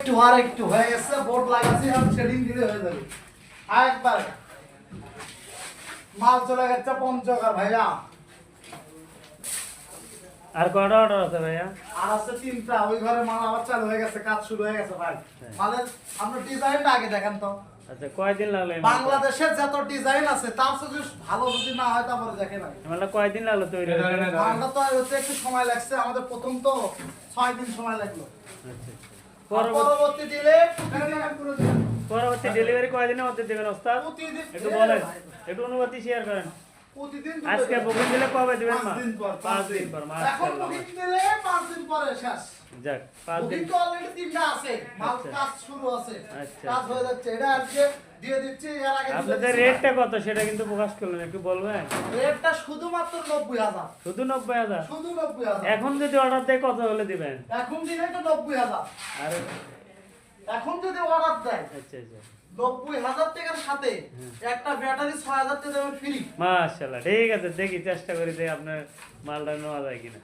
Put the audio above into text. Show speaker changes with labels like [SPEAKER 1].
[SPEAKER 1] একটু আর একটু হয়ে গেছে বোর্ড লাগাচ্ছি আর শেডিং দিলে হয়ে যাবে। একবার। মাল চলে গেছে পঞ্চকার ভাইয়া।
[SPEAKER 2] আর কটা অর্ডার আছে ভাইয়া?
[SPEAKER 1] আর আছে তিনটা ওই ঘরে মাল আবার চালু হয়ে গেছে কাজ শুরু হয়ে গেছে ভাই।
[SPEAKER 2] হ্যাঁ।
[SPEAKER 1] মালের আপনার ডিজাইনটা আগে দেখেন তো।
[SPEAKER 2] আচ্ছা কয়দিন লাগল
[SPEAKER 1] বাংলাদেশের যত ডিজাইন আছে তার যদি ভালো যদি না হয় তারপরে দেখেন
[SPEAKER 2] মালটা কয়দিন লাগল তৈরি?
[SPEAKER 1] মালটা তো একটু সময় লাগছে আমাদের প্রথম তো ছয় দিন সময় লাগল।
[SPEAKER 2] আচ্ছা
[SPEAKER 1] আর
[SPEAKER 2] পরবর্তী
[SPEAKER 1] দিলে
[SPEAKER 2] পরবর্তী ডেলিভারি কয়দিনের মধ্যে দেবেন ওস্তাদ? একটু বলেন। একটু অনুভূতি শেয়ার করেন।
[SPEAKER 1] প্রতিদিন
[SPEAKER 2] আজকে বুকিং দিলে কবে দিবেন মা?
[SPEAKER 1] পাঁচ দিন পর
[SPEAKER 2] মা
[SPEAKER 1] এখন বুকিং দিলে পাঁচ দিন পরে শেষ।
[SPEAKER 2] যাক পাঁচ দিন।
[SPEAKER 1] তো অলরেডি তিনটা আছে। মাল
[SPEAKER 2] আচ্ছা।
[SPEAKER 1] কাজ শুরু আছে।
[SPEAKER 2] আচ্ছা,
[SPEAKER 1] কাজ
[SPEAKER 2] আচ্ছা।
[SPEAKER 1] হয়ে যাচ্ছে। এটা আজকে দিয়ে দিচ্ছি এর আগে
[SPEAKER 2] আপনাদের রেটটা কত সেটা কিন্তু প্রকাশ করলেন একটু বলবেন?
[SPEAKER 1] রেটটা শুধুমাত্র নব্বই হাজার।
[SPEAKER 2] শুধু নব্বই হাজার?
[SPEAKER 1] শুধু নব্বই হাজার।
[SPEAKER 2] এখন যদি অর্ডার দেয় কত হলে দিবেন?
[SPEAKER 1] এখন দিলে তো নব্বই হাজার।
[SPEAKER 2] আর।
[SPEAKER 1] এখন যদি অর্ডার দেয়
[SPEAKER 2] আচ্ছা আচ্ছা।
[SPEAKER 1] নব্বই হাজার টাকার সাথে একটা ব্যাটারি ছয় হাজার টাকা ফ্রি
[SPEAKER 2] মাশাআল্লাহ ঠিক আছে দেখি চেষ্টা করি যে আপনার মালটা নেওয়া যায় কিনা।